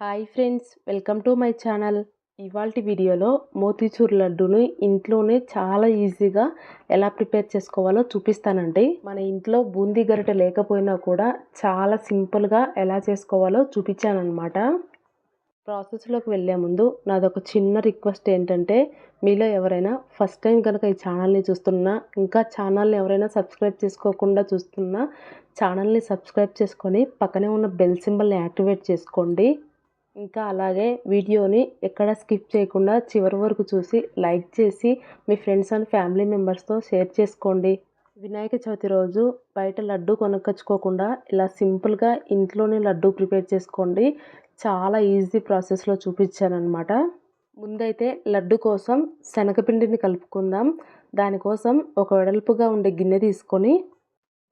Hi friends welcome to my channel. ఇవాళ వీడియోలో మోతీచూర్ లడ్డూని ఇంట్లోనే చాలా ఈజీగా ఎలా ప్రిపేర్ చేసుకోవాలో చూపిస్తానండి. మన ఇంట్లో బూందీ గరిటె లేకపోయినా కూడా చాలా సింపుల్గా ఎలా చేసుకోవాలో చూపించానమాట ప్రాసెస్లోకి వెళ్ళే ముందు నాదొక చిన్న రిక్వెస్ట్ ఏంటంటే మీలో ఎవరైనా ఫస్ట్ టైం కనుక ఈ ఛానల్ని చూస్తున్నా ఇంకా ఛానల్ని ఎవరైనా సబ్స్క్రైబ్ చేసుకోకుండా చూస్తున్నా ఛానల్ని సబ్స్క్రైబ్ చేసుకొని పక్కనే ఉన్న బెల్ సింబల్ని యాక్టివేట్ చేసుకోండి. ఇంకా అలాగే వీడియోని ఎక్కడ స్కిప్ చేయకుండా చివరి వరకు చూసి లైక్ చేసి మీ ఫ్రెండ్స్ అండ్ ఫ్యామిలీ మెంబర్స్తో షేర్ చేసుకోండి. వినాయక చవితి రోజు బయట లడ్డు కొనుక్కొచ్చుకోకుండా ఇలా సింపుల్గా ఇంట్లోనే లడ్డు ప్రిపేర్ చేసుకోండి. చాలా ఈజీ ప్రాసెస్లో చూపించానమాట ముందైతే లడ్డు కోసం శనగపిండిని కలుపుకుందాం. దానికోసం ఒక వెడల్పుగా ఉండే గిన్నె తీసుకొని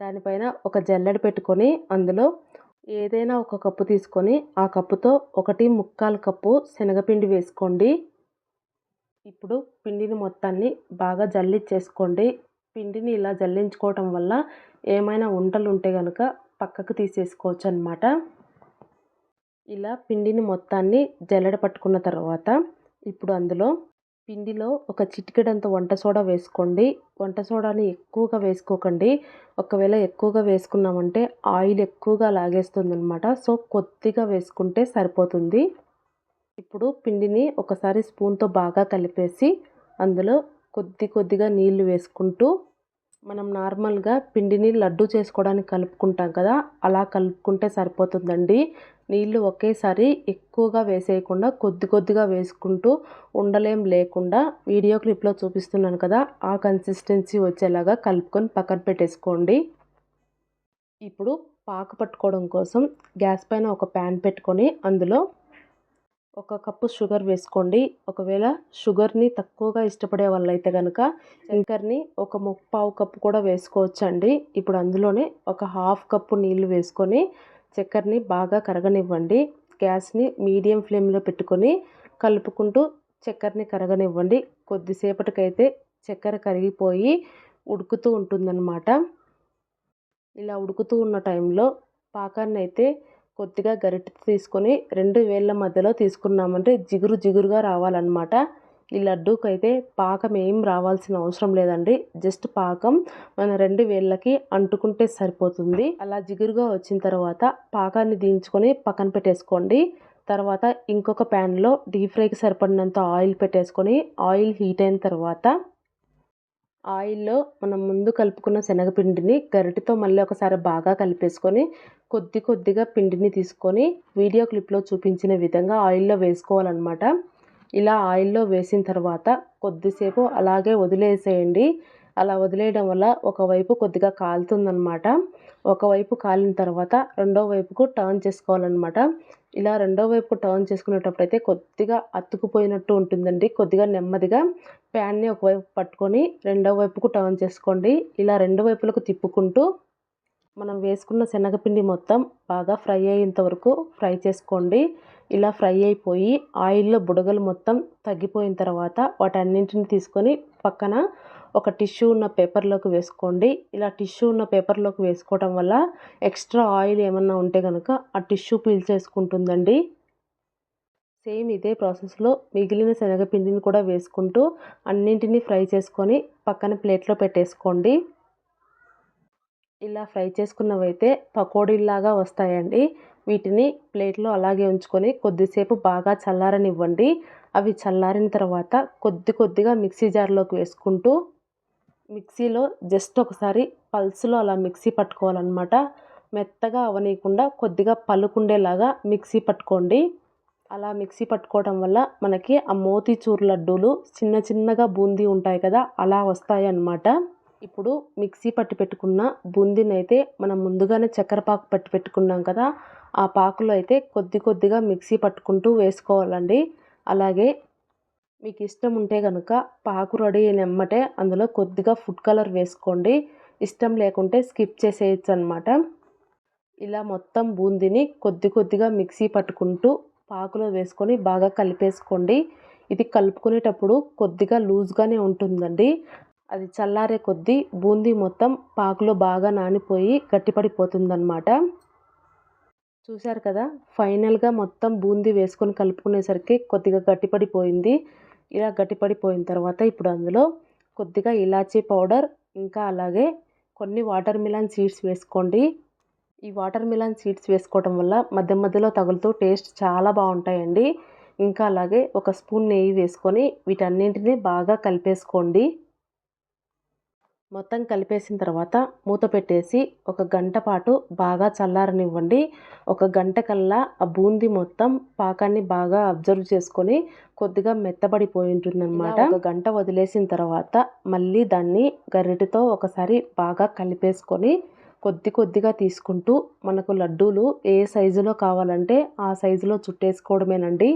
దానిపైన ఒక జల్లెడ పెట్టుకొని అందులో ఏదైనా ఒక కప్పు తీసుకొని ఆ కప్పుతో ఒకటి ముక్కాలు కప్పు శనగపిండి వేసుకోండి. ఇప్పుడు పిండిని మొత్తాన్ని బాగా జల్లించేసుకోండి పిండిని ఇలా జల్లించుకోవటం వల్ల ఏమైనా ఉంటలు ఉంటే కనుక పక్కకు తీసేసుకోవచ్చు అనమాట ఇలా పిండిని మొత్తాన్ని జల్లెడ పట్టుకున్న తర్వాత ఇప్పుడు అందులో పిండిలో ఒక చిటికెడంత వంట సోడా వేసుకోండి. వంట సోడాని ఎక్కువగా వేసుకోకండి. ఒకవేళ ఎక్కువగా వేసుకున్నామంటే ఆయిల్ ఎక్కువగా లాగేస్తుంది అనమాట సో కొద్దిగా వేసుకుంటే సరిపోతుంది. ఇప్పుడు పిండిని ఒకసారి స్పూన్తో బాగా కలిపేసి అందులో కొద్ది కొద్దిగా నీళ్ళు వేసుకుంటూ మనం నార్మల్గా పిండిని లడ్డు చేసుకోవడానికి కలుపుకుంటాం కదా అలా కలుపుకుంటే సరిపోతుందండి. నీళ్ళు ఒకేసారి ఎక్కువగా వేసేయకుండా కొద్ది కొద్దిగా వేసుకుంటూ ఉండలేం లేకుండా వీడియో క్లిప్లో చూపిస్తున్నాను కదా ఆ కన్సిస్టెన్సీ వచ్చేలాగా కలుపుకొని పక్కన పెట్టేసుకోండి. ఇప్పుడు పాక పట్టుకోవడం కోసం గ్యాస్ పైన ఒక ప్యాన్ పెట్టుకొని అందులో ఒక కప్పు షుగర్ వేసుకోండి. ఒకవేళ షుగర్ని తక్కువగా ఇష్టపడే వాళ్ళైతే కనుక శంకర్ని ఒక ముప్పావు కప్పు కూడా వేసుకోవచ్చండి. ఇప్పుడు అందులోనే ఒక హాఫ్ కప్పు నీళ్ళు వేసుకొని చక్కెరని బాగా కరగనివ్వండి. గ్యాస్ని మీడియం ఫ్లేమ్లో పెట్టుకొని కలుపుకుంటూ చక్కెరని కరగనివ్వండి. కొద్దిసేపటికైతే చక్కెర కరిగిపోయి ఉడుకుతూ ఉంటుందన్నమాట. ఇలా ఉడుకుతూ ఉన్న టైంలో పాకాన్ని అయితే కొద్దిగా గరిటె తీసుకొని రెండు వేళ్ళ మధ్యలో తీసుకున్నామంటే జిగురు జిగురుగా రావాలన్నమాట. ఈ లడ్డూకి అయితే పాకం ఏం రావాల్సిన అవసరం లేదండి. జస్ట్ పాకం మన రెండు వేళ్ళకి అంటుకుంటే సరిపోతుంది. అలా జిగురుగా వచ్చిన తర్వాత పాకాన్ని దించుకొని పక్కన పెట్టేసుకోండి. తర్వాత ఇంకొక ప్యాన్లో డీప్ ఫ్రైకి సరిపడినంత ఆయిల్ పెట్టేసుకొని ఆయిల్ హీట్ అయిన తర్వాత ఆయిల్లో మనం ముందు కలుపుకున్న శనగపిండిని గరిటితో మళ్ళీ ఒకసారి బాగా కలిపేసుకొని కొద్ది కొద్దిగా పిండిని తీసుకొని వీడియో క్లిప్లో చూపించిన విధంగా ఆయిల్లో వేసుకోవాలన్నమాట. ఇలా ఆయిల్లో వేసిన తర్వాత కొద్దిసేపు అలాగే వదిలేసేయండి. అలా వదిలేయడం వల్ల ఒకవైపు కొద్దిగా కాలుతుందనమాట ఒకవైపు కాలిన తర్వాత రెండో వైపుకు టర్న్ చేసుకోవాలన్నమాట. ఇలా రెండో వైపు టర్న్ చేసుకునేటప్పుడు అయితే కొద్దిగా అతుకుపోయినట్టు ఉంటుందండి. కొద్దిగా నెమ్మదిగా ప్యాన్ని ఒకవైపు పట్టుకొని రెండో వైపుకు టర్న్ చేసుకోండి. ఇలా రెండు వైపులకు తిప్పుకుంటూ మనం వేసుకున్న శనగపిండి మొత్తం బాగా ఫ్రై అయ్యేంత వరకు ఫ్రై చేసుకోండి. ఇలా ఫ్రై అయిపోయి ఆయిల్లో బుడగలు మొత్తం తగ్గిపోయిన తర్వాత వాటన్నింటిని తీసుకొని పక్కన ఒక టిష్యూ ఉన్న పేపర్లోకి వేసుకోండి. ఇలా టిష్యూ ఉన్న పేపర్లోకి వేసుకోవటం వల్ల ఎక్స్ట్రా ఆయిల్ ఏమన్నా ఉంటే కనుక ఆ టిష్యూ పీల్చేసుకుంటుందండి. సేమ్ ఇదే ప్రాసెస్లో మిగిలిన శనగపిండిని కూడా వేసుకుంటూ అన్నింటినీ ఫ్రై చేసుకొని పక్కన ప్లేట్లో పెట్టేసుకోండి. ఇలా ఫ్రై చేసుకున్నవైతే పకోడీలాగా వస్తాయండి. వీటిని ప్లేట్లో అలాగే ఉంచుకొని కొద్దిసేపు బాగా చల్లారనివ్వండి. అవి చల్లారిన తర్వాత కొద్ది కొద్దిగా మిక్సీ జార్లోకి వేసుకుంటూ మిక్సీలో జస్ట్ ఒకసారి పల్స్లో అలా మిక్సీ పట్టుకోవాలన్నమాట. మెత్తగా అవనీయకుండా కొద్దిగా పలుకుండేలాగా మిక్సీ పట్టుకోండి. అలా మిక్సీ పట్టుకోవడం వల్ల మనకి ఆ మోతీచూర్ లడ్డూలు చిన్న చిన్నగా బూందీ ఉంటాయి కదా అలా వస్తాయి అన్నమాట ఇప్పుడు మిక్సీ పట్టి పెట్టుకున్న బూందీని అయితే మనం ముందుగానే చక్కెర పాకు పట్టి పెట్టుకున్నాం కదా ఆ పాకులో అయితే కొద్ది కొద్దిగా మిక్సీ పట్టుకుంటూ వేసుకోవాలండి. అలాగే మీకు ఇష్టం ఉంటే కనుక పాకు రెడీ అయిన ఎమ్మటే అందులో కొద్దిగా ఫుడ్ కలర్ వేసుకోండి. ఇష్టం లేకుంటే స్కిప్ చేసేయచ్చు అనమాట ఇలా మొత్తం బూందీని కొద్ది కొద్దిగా మిక్సీ పట్టుకుంటూ పాకులో వేసుకొని బాగా కలిపేసుకోండి. ఇది కలుపుకునేటప్పుడు కొద్దిగా లూజ్గానే ఉంటుందండి. అది చల్లారే కొద్దీ బూందీ మొత్తం పాకులో బాగా నానిపోయి గట్టిపడిపోతుందన్నమాట. చూశారు కదా ఫైనల్గా మొత్తం బూందీ వేసుకొని కలుపుకునేసరికి కొద్దిగా గట్టిపడిపోయింది. ఇలా గట్టిపడిపోయిన తర్వాత ఇప్పుడు అందులో కొద్దిగా ఇలాచీ పౌడర్ ఇంకా అలాగే కొన్ని వాటర్ మిలన్ సీడ్స్ వేసుకోండి. ఈ వాటర్ మిలాన్ సీడ్స్ వేసుకోవడం వల్ల మధ్య మధ్యలో తగులుతూ టేస్ట్ చాలా బాగుంటాయండి. ఇంకా అలాగే ఒక స్పూన్ నెయ్యి వేసుకొని వీటన్నింటినీ బాగా కలిపేసుకోండి. మొత్తం కలిపేసిన తర్వాత మూత పెట్టేసి ఒక గంట పాటు బాగా చల్లారనివ్వండి. ఒక గంట కల్లా ఆ బూందీ మొత్తం పాకాన్ని బాగా అబ్జర్వ్ చేసుకొని కొద్దిగా మెత్తబడిపోయి ఉంటుందన్నమాట. ఒక గంట వదిలేసిన తర్వాత మళ్ళీ దాన్ని గరిటెతో ఒకసారి బాగా కలిపేసుకొని కొద్ది కొద్దిగా తీసుకుంటూ మనకు లడ్డూలు ఏ సైజులో కావాలంటే ఆ సైజులో చుట్టేసుకోవడమేనండి.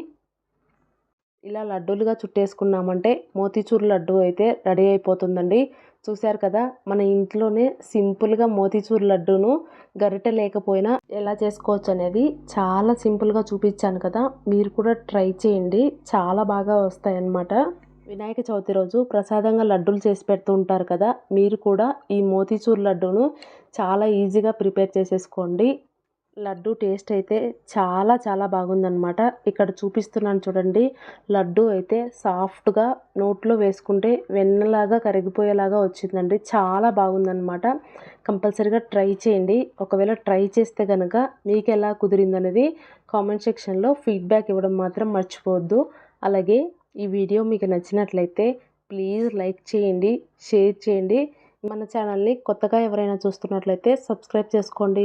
ఇలా లడ్డూలుగా చుట్టేసుకున్నామంటే మోతీచూర్ లడ్డు అయితే రెడీ అయిపోతుందండి. చూశారు కదా మన ఇంట్లోనే సింపుల్గా మోతీచూర్ లడ్డూను గరిటె లేకపోయినా ఎలా చేసుకోవచ్చు అనేది చాలా సింపుల్గా చూపించాను కదా మీరు కూడా ట్రై చేయండి చాలా బాగా వస్తాయన్నమాట. వినాయక చవితి రోజు ప్రసాదంగా లడ్డూలు చేసి పెడుతూ ఉంటారు కదా మీరు కూడా ఈ మోతీచూర్ లడ్డూను చాలా ఈజీగా ప్రిపేర్ చేసేసుకోండి. లడ్డు టేస్ట్ అయితే చాలా చాలా బాగుందన్నమాట. ఇక్కడ చూపిస్తున్నాను చూడండి. లడ్డు అయితే సాఫ్ట్గా నోట్లో వేసుకుంటే వెన్నలాగా కరిగిపోయేలాగా వచ్చిందండి. చాలా బాగుందన్నమాట. కంపల్సరీగా ట్రై చేయండి. ఒకవేళ ట్రై చేస్తే కనుక మీకు ఎలా కుదిరిందనేది కామెంట్ సెక్షన్లో ఫీడ్బ్యాక్ ఇవ్వడం మాత్రం మర్చిపోవద్దు. అలాగే ఈ వీడియో మీకు నచ్చినట్లయితే ప్లీజ్ లైక్ చేయండి షేర్ చేయండి. మన ఛానల్ని కొత్తగా ఎవరైనా చూస్తున్నట్లయితే సబ్స్క్రైబ్ చేసుకోండి.